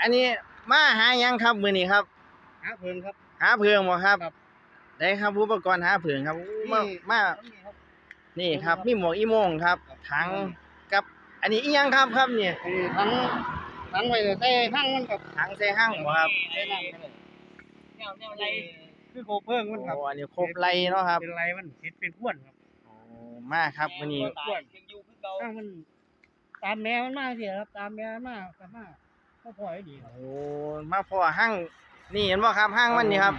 อันนี้มาหายังครับมือนี้ครับ หาเพิ่งครับ หาเพิงบ่ครับครับ ได้ครับอุปกรณ์หาเพิงครับอู้มามานี่ครับนี่ครับ มีหมวกอีโมงครับ ถังกับ อันนี้อีหยังครับครับเนี่ยไอ้ทั้งทั้งไว้ใส่ทั้งมันกับถังใส่ห้างบ่ครับใส่น้ำก็ได้แนวแนวอะไรคือโคเพิ่งมันครับโอ้อันนี้ครบไรเนาะครับเป็นไรมันเห็ดเป็นพ้วนครับโอ้มาครับมื้อนี้ตายยังอยู่คือเก่าถ้ามันตามแมวมันมากเสียครับ ตามแมวมันมากกลับมา ก็พอให้ดีครับโอ้มาพอห้างนี่เห็นบ่ครับห้างมันนี่ครับ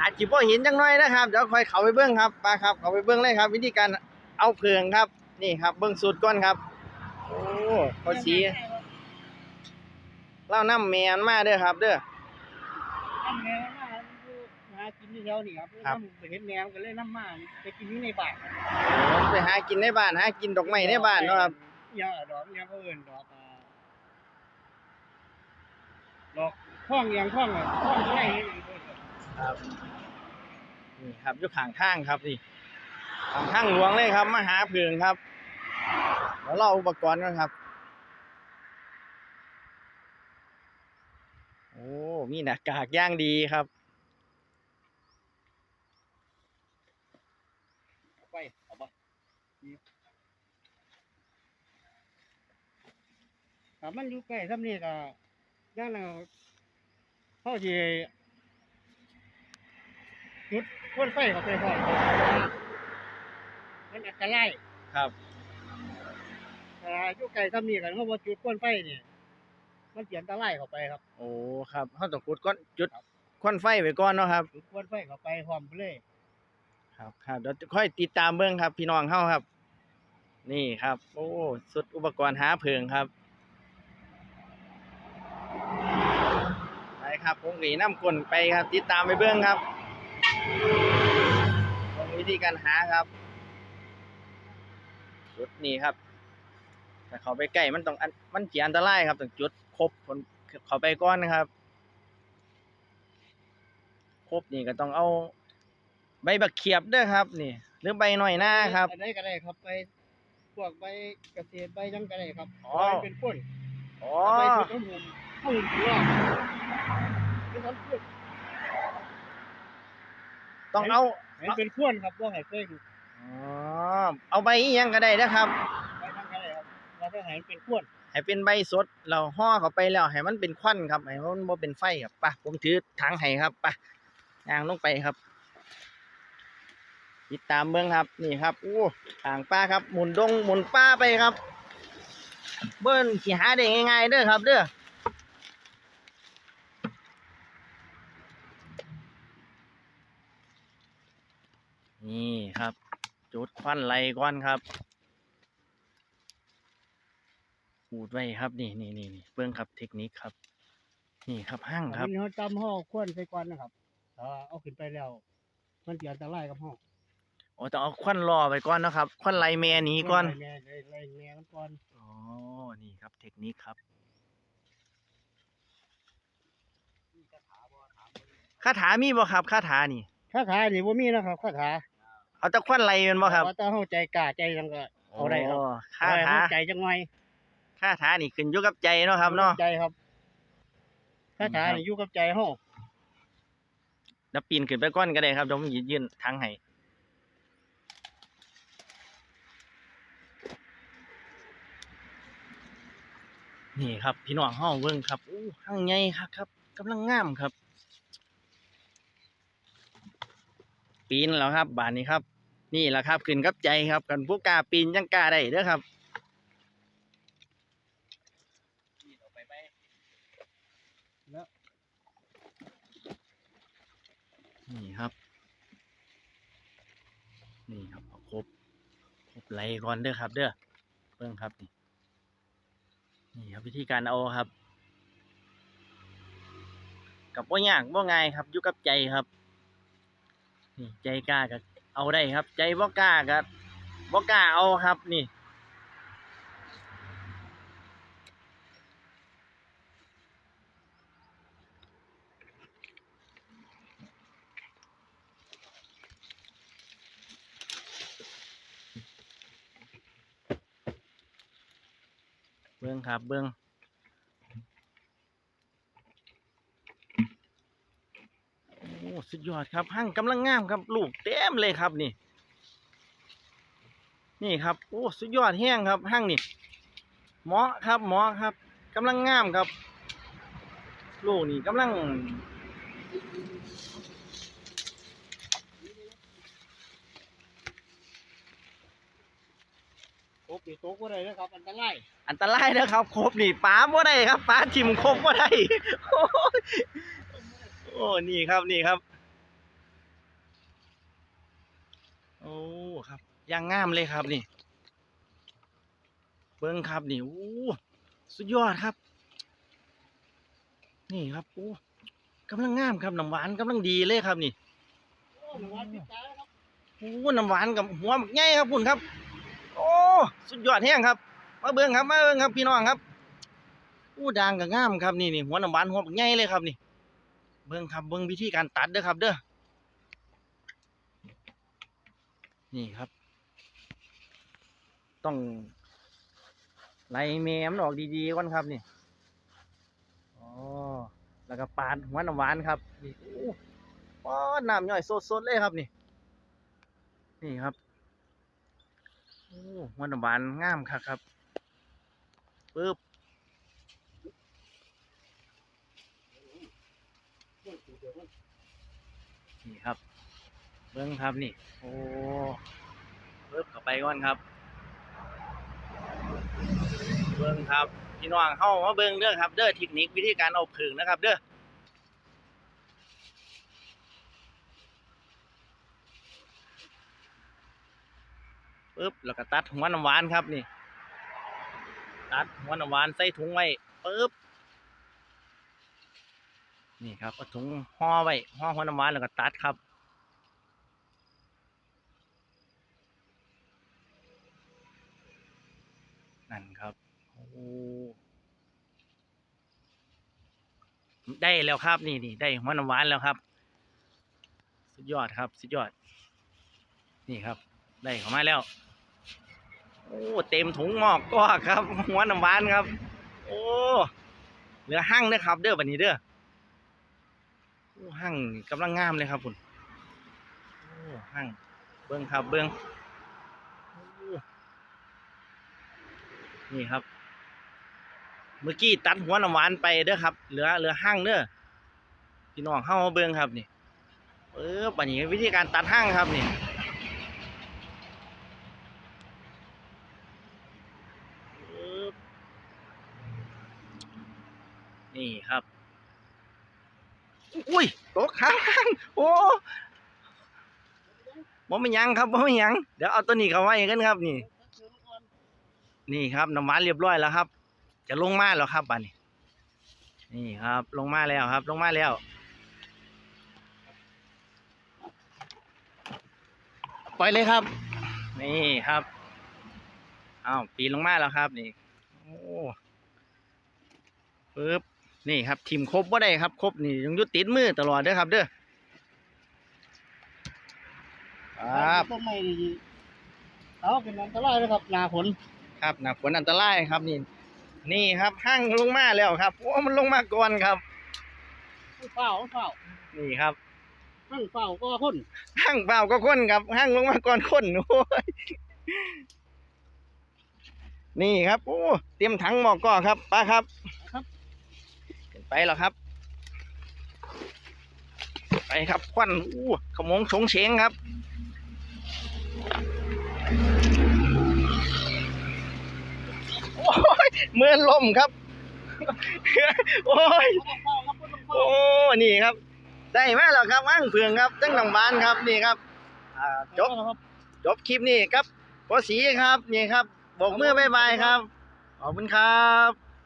อาจสิบ่เห็นจังน้อยนะครับเดี๋ยวค่อยเข้าไปเบิ่งครับไปครับเข้าไปเบิ่งเลยครับ วิธีการเอาเพิงครับ นี่ครับ เบิ่งสูตรก่อนครับ โอ้เขาสีเล่าน้ำแมนมาเด้อครับ เด้อตามแมวมันมาอยู่หากินที่แถวนี่ครับครับน้ำไปเห็นแมวก็เลยน้ำมาไปกินอยู่ในบ้านครับโอ้ไปหากินในบ้านหากินดอกไม้ในบ้านเนาะครับยาดอกยาเขาเอิ้นดอกอ่า ดอกท่องอย่างท่องอะท่องไรนี่เพิ่นครับนี่ครับอยู่ข้างทางครับนี่ข้างทางหลวงเลยครับมาหาเพิงครับเดี๋ยวเราเอาอุปกรณ์กันครับ โอ้มีหน้ากากย่างดีครับไปเอาไปถ้ามันอยู่ใกล้ทำนี่ก็ ย่างเราเขาสิจุดพ่นไฟเข้าไปพร้อมมันอันตรายครับถ้าอยู่ใกล้ทำนี่กันเขาบ่จุดพ่นไฟนี่มันเสียอันตรายเข้าไปครับ โอ้ครับเขาต้องกดก้อนจุดควันไฟไว้ก่อนเนาะครับ จุดพ่นไฟเข้าไปพร้อมเลยครับครับเดี๋ยวค่อยติดตามเบิ่งครับ พี่น้องเฮาครับ นี่ครับ โอ้สุดอุปกรณ์หาเพิงครับไป ครับผมหนีน้ำกลนไปครับ ติดตามไปเบิ่งครับเบิ่งวิธีการหาครับจุดนี้ครับถ้าเขาไปใกล้มันต้องอันมันเสียอันตรายครับต้องจุดครบคนเขาไปก่อนนะครับครบนี่ก็ต้องเอา ใบบักเขียบเด้อครับ นี่ หรือใบหน่อยหน้าครับอันไหนก็ได้ครับไปพวกใบเกษตรใบจังก็ได้ครับอ๋อใบเป็นพ่นอ๋อไปจุดน้ำหุ่มหุ่มรอบเป็นทั้งพ่น ต้องเอาเห็นเป็นพ่นครับว่าให้เฟ้งอ๋อเอาใบอิหยังก็ได้นะครับใบจังก็ได้ครับแล้วก็ให้เป็นพ่นให้เป็นใบสดเราห่อเข้าไปแล้วให้มันเป็นควันครับให้มันบ่เป็นไฟครับไปะผมถือถังให้ครับไปะย่างลงไปครับ ติดตามเบิ่งครับนี่ครับอู้ต่างป้าครับหมุนดงหมุนป้าไปครับ เบิ้นสิหาได้ง่ายๆเด้อครับเด้อนี่ครับ จุดควันไหลก่อนครับขูดไว้ครับนี่นี่นี่นี่เบื้องครับเทคนิคครับ นี่ครับห้างครับอันนี้เขาจำห่อควนใส่ก่อนนะครับถ้าเอาขึ้นไปแล้ว มันเสียอันตรายกับห่อโอ้ต้องเอาควันรอไปก่อนเนาะครับ ควันไหลแม่หนี้ก่อนไล่แม่ไล่ไล่แม่มันก่อนอ๋อนี่ครับ เทคนิคครับคาถามีบ่ครับคาถานี่คาถานี่บ่มีนะครับคาถา เอาแตะควันไหลแมันบ่ครับ ว่าถ้าเฮาใจกล้าใจจังก็ เอาได้ครับ โคาเอถาให้ใจจังหน่อยคาถานี่ขึ้นอยู่กับใจเนาะครับเนาะ ใจครับคาถาครับนี่อยู่กับใจเฮาแล้วปีนขึ้นไปก่อนก็ได้ครับเดี๋ยวผมยืนทางให้นี่ครับ พี่น้องห้องเบิ่งครับอู้ห้างใหญ่ครับครับกำลังงามครับ ปีนแล้วครับ บานนี้ครับ นี่แหละครับขึ้นกับใจครับกันผู้กล้าปีนยังกล้าได้เด้อครับนี่ครับ นี่ครับครบครบไหลก่อนเด้อครับ เด้อเบิ่งครับนี่นี่ครับวิธีการเอาครับ กับว่ายากว่าง่ายครับอยู่กับใจครับ นี่ใจกล้าก็เอาได้ครับ ใจบ่กล้าก็บ่กล้าเอาครับนี่ เบิ่งครับเบิ่ง สุดยอดครับหั่งกำลังงามครับ ลูกเต็มเลยครับนี่ นี่ครับโอ้สุดยอดแห้งครับหั่งนี่เหมาะครับเหมาะครับกำลังงามครับ ลูกนี่กำลังโอ้ปีโต๊ะก็ได้นะครับ อันตรายอันตรายนะครับครบนี่ป้าบ่ได้ครับป้าทิมครบบ่ได้โอ้ยโอ้นี่ครับนี่ครับ โอ้ ครับย่างงามเลยครับนี่ เบิ้งครับนี่โอ้สุดยอดครับ นี่ครับโอ้กำลังงามครับน้ำหวานกำลังดีเลยครับนี่โอ้หนึ่งวันติดตายแล้วครับโอ้น้ำหวานกับหัวบักใหญ่ครับคุณครับ โอ้สุดยอดแห้งครับ มาเบิ้งครับ มาเบิ้งครับพี่น้องครับอู้ด่างกับงามครับนี่นี่หัวน้ำหวานหัวบักใหญ่เลยครับนี่ เบิ้งครับเบิ้งวิธีการตัดเด้อครับ เด้อนี่ครับ ต้องไล่แมมออกดีๆก่อนครับนี่อ๋อแล้วก็ปาดหัวน้ำหวานครับนี่โอ้นน้ำย่อยสดๆเลยครับนี่ นี่ครับโอ้หัวน้ำหวานงามครับครับปึ๊บนี่ครับ เบิ้งครับนี่ โอ้ปึ๊บเข้าไปก่อนครับ เบิ้งครับพี่น้องเข้ามาเบิ้งเด้อครับเด้อเทคนิควิธีการเอาผึ่งนะครับเด้อปึ๊บแล้วก็ตัดหัวน้ำหวานครับนี่ ตัดหัวน้ำหวานใส่ถุงไว้ปึ๊บนี่ครับเอาถุงห่อไว้ห่อหัวน้ำหวานแล้วก็ตัดครับันครับโอ้ได้แล้วครับนี่นี่ได้หัวน้ำหวานแล้วครับ สุดยอดครับสุดยอด นี่ครับ ได้เข้ามาแล้ว โอ้เต็มถุงงอกก็ครับ หัวน้ำหวานครับ โอ้เหลือหั่งนะครับ เด้อบันนี้เด้อโอ้หั่งกำลังงามเลยครับคุณโอ้หั่งเบิ้องครับเบิ้องโอ้ นี่ครับ เมื่อกี้ตัดหัวน้ำหวานไปเด้อครับ เหลือเหลือหั่งเด้อพี่น้องเข้ามาเบิ้งครับนี่เออปันนี้วิธีการตัดหั่งครับนี่นี่ครับ อุ้ยตกข้างโอ้บ่ไม่ยังครับบ่ไม่ยัง เดี๋ยวเอาตัวนี้เข้าไว้กันครับนี่ นี่ครับน้ำหวานเรียบร้อยแล้วครับ จะลงมาแล้วครับบัดนี้ นี่ครับ ลงมาแล้วครับ ลงมาแล้ว ปล่อยเลยครับ นี่ครับอ้าวปีนลงมาแล้วครับ นี่โอ้ปึ๊บนี่ครับทีมครบว่าได้ครับครบนี่ยังยุติดมือตลอดเด้อครับเด้อครับต้นไม้ดีเอาเป็นอันตรายนะครับหนาฝน ครับหนักฝนอันตรายครับนี่ นี่ครับห้างลงมาแล้วครับโอ้มันลงมาก่อนครับเฝ้าเฝ้านี่ครับทั้งเฝ้าก็พ่นห้างเปล่าก็ค้นครับห้างลงมาก่อนค้นโอ้ยนี่ครับโอ้เตรียมถังหมอกก็ครับป้าครับขึ้นไปแล้วครับ ไปครับควันอู้ขโมงชงเฉงครับ โอ้ เมื่อนลมครับ โอ้ยโอ้นี่ครับ ได้มาแล้วครับอ่างเผืองครับตั้งหลังบ้านครับนี่ครับจบครับจบคลิปนี่ครับพอสีครับนี่ครับบอกเมื่อบายบายครับขอบคุณครับ